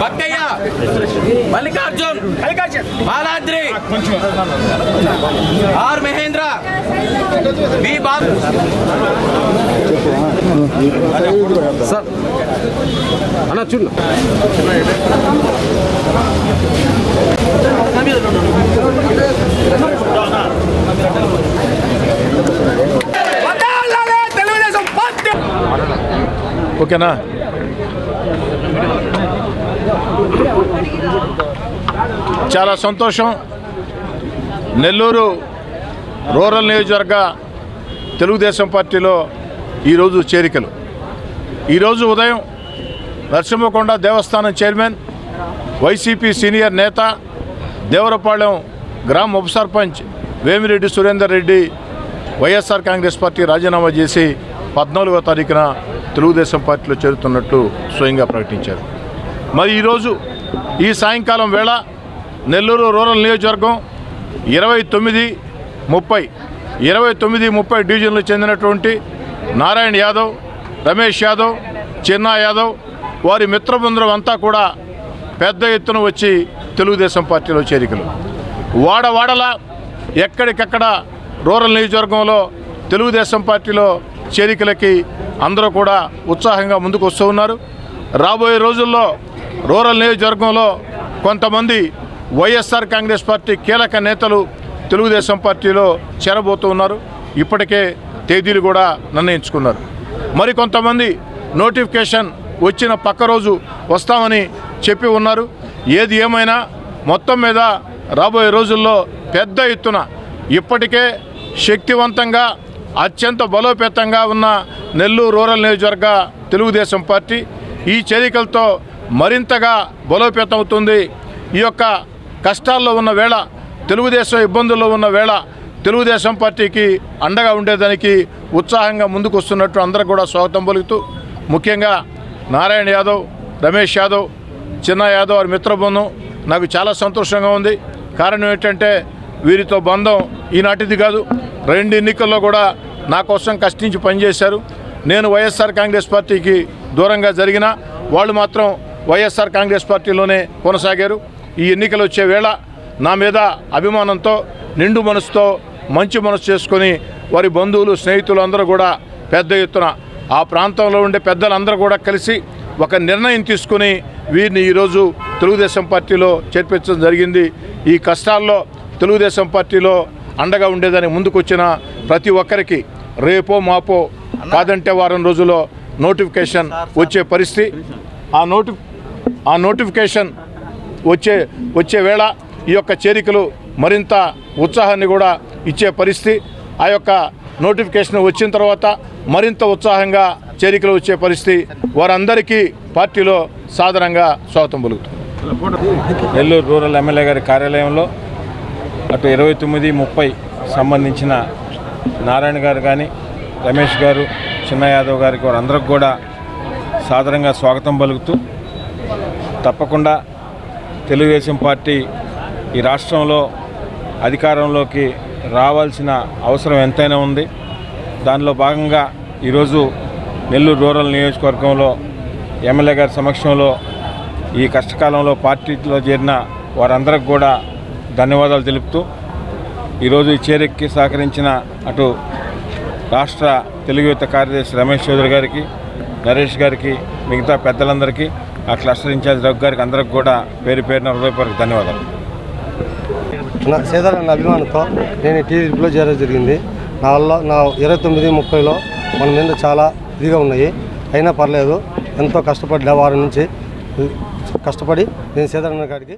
Bhaktayya Mallikarjun Baladri R Mahendra B Babu sir అన్న చూడు ఓకేనా చాలా సంతోషం. నెల్లూరు రూరల్ నియోజకవర్గ తెలుగుదేశం పార్టీలో ఈరోజు చేరికలు. ఈరోజు ఉదయం నరసింహకొండ దేవస్థానం చైర్మన్ వైసీపీ సీనియర్ నేత దేవరపాళెం గ్రామ ఉప sarpanch Vemireddy Surender Reddy YSR Congress party రాజీనామా చేసి పద్నాలుగో తారీఖున తెలుగుదేశం పార్టీలో చేరుతున్నట్లు స్వయంగా ప్రకటించారు. మరి ఈరోజు ఈ సాయంకాలం వేళ నెల్లూరు రూరల్ నియోజకవర్గం ఇరవై తొమ్మిది ముప్పై ఇరవై తొమ్మిది ముప్పై డివిజన్లకు చెందినటువంటి నారాయణ యాదవ్ రమేష్ యాదవ్ చిన్నా యాదవ్ వారి మిత్రబృందం అంతా కూడా పెద్ద ఎత్తున వచ్చి తెలుగుదేశం పార్టీలో చేరికలు. వాడవాడల ఎక్కడికక్కడ రూరల్ నియోజకవర్గంలో తెలుగుదేశం పార్టీలో చేరికలకి అందరూ కూడా ఉత్సాహంగా ముందుకు వస్తూ ఉన్నారు. రాబోయే రోజుల్లో రూరల్ నియోజకవర్గంలో కొంతమంది వైఎస్ఆర్ కాంగ్రెస్ పార్టీ కీలక నేతలు తెలుగుదేశం పార్టీలో చేరబోతూ ఉన్నారు. ఇప్పటికే తేదీలు కూడా నిర్ణయించుకున్నారు. మరి కొంతమంది నోటిఫికేషన్ వచ్చిన పక్క రోజు వస్తామని చెప్పి ఉన్నారు. ఏది ఏమైనా మొత్తం మీద రాబోయే రోజుల్లో పెద్ద ఎత్తున ఇప్పటికే శక్తివంతంగా అత్యంత బలోపేతంగా ఉన్న నెల్లూరు రూరల్ నియోజకవర్గ తెలుగుదేశం పార్టీ ఈ చేరికలతో మరింతగా బలోపేతం అవుతుంది ఈ యొక్క కష్టాల్లో ఉన్న వేళ తెలుగుదేశం ఇబ్బందుల్లో ఉన్న వేళ తెలుగుదేశం పార్టీకి అండగా ఉండేదానికి ఉత్సాహంగా ముందుకు వస్తున్నట్టు అందరూ కూడా స్వాగతం పలుకుతూ ముఖ్యంగా నారాయణ యాదవ్ రమేష్ యాదవ్ చిన్న యాదవ్ వారి మిత్రబృందం నాకు చాలా సంతోషంగా ఉంది. కారణం ఏంటంటే వీరితో బంధం ఈనాటిది కాదు. రెండు ఎన్నికల్లో కూడా నా కోసం కష్టించి పనిచేశారు. నేను వైఎస్ఆర్ కాంగ్రెస్ పార్టీకి దూరంగా జరిగిన వాళ్ళు మాత్రం వైఎస్ఆర్ కాంగ్రెస్ పార్టీలోనే కొనసాగారు. ఈ ఎన్నికలు వచ్చే వేళ నా మీద అభిమానంతో నిండు మనసుతో మంచి మనసు చేసుకొని వారి బంధువులు స్నేహితులు అందరూ కూడా పెద్ద ఎత్తున ఆ ప్రాంతంలో ఉండే పెద్దలందరూ కూడా కలిసి ఒక నిర్ణయం తీసుకుని వీరిని ఈరోజు తెలుగుదేశం పార్టీలో చేర్పించడం జరిగింది. ఈ కష్టాల్లో తెలుగుదేశం పార్టీలో అండగా ఉండేదని ముందుకొచ్చిన ప్రతి ఒక్కరికి రేపో మాపో కాదంటే వారం రోజుల్లో నోటిఫికేషన్ వచ్చే పరిస్థితి. ఆ నోటి ఆ నోటిఫికేషన్ వచ్చే వచ్చే వేళ ఈ యొక్క చేరికలు మరింత ఉత్సాహాన్ని కూడా ఇచ్చే పరిస్థితి. ఆ యొక్క నోటిఫికేషన్ వచ్చిన తర్వాత మరింత ఉత్సాహంగా చేరికలు వచ్చే పరిస్థితి. వారందరికీ పార్టీలో సాధారణంగా స్వాగతం పలుకుతుంది. నెల్లూరు రూరల్ ఎమ్మెల్యే గారి కార్యాలయంలో అటు ఇరవై తొమ్మిది ముప్పై సంబంధించిన నారాయణ గారు కానీ రమేష్ గారు చిన్న యాదవ్ గారికి వారందరికి కూడా సాధారణంగా స్వాగతం పలుకుతూ తప్పకుండా తెలుగుదేశం పార్టీ ఈ రాష్ట్రంలో అధికారంలోకి రావాల్సిన అవసరం ఎంతైనా ఉంది. దానిలో భాగంగా ఈరోజు నెల్లూరు రూరల్ నియోజకవర్గంలో ఎమ్మెల్యే గారి సమక్షంలో ఈ కష్టకాలంలో పార్టీలో చేరిన వారందరికి కూడా ధన్యవాదాలు తెలుపుతూ ఈరోజు ఈ చేరికకి సహకరించిన అటు రాష్ట్ర తెలుగు యువత కార్యదర్శి రమేష్ చౌదరి గారికి నరేష్ గారికి మిగతా పెద్దలందరికీ ఆ క్లస్టర్ ఇన్ఛార్జ్ రఘు గారికి అందరికి కూడా పేరు పేరున హృదయపూర్వక ధన్యవాదాలు. నా సీతారాం అభిమానంతో నేను టీడీపీలో చేరడం జరిగింది. నా వల్ల నా ఇరవై తొమ్మిది ముప్పైలో మన మీద చాలా ఇదిగా ఉన్నాయి. అయినా పర్లేదు ఎంతో కష్టపడ్డా వారి నుంచి కష్టపడి నేను సీతారాం గారికి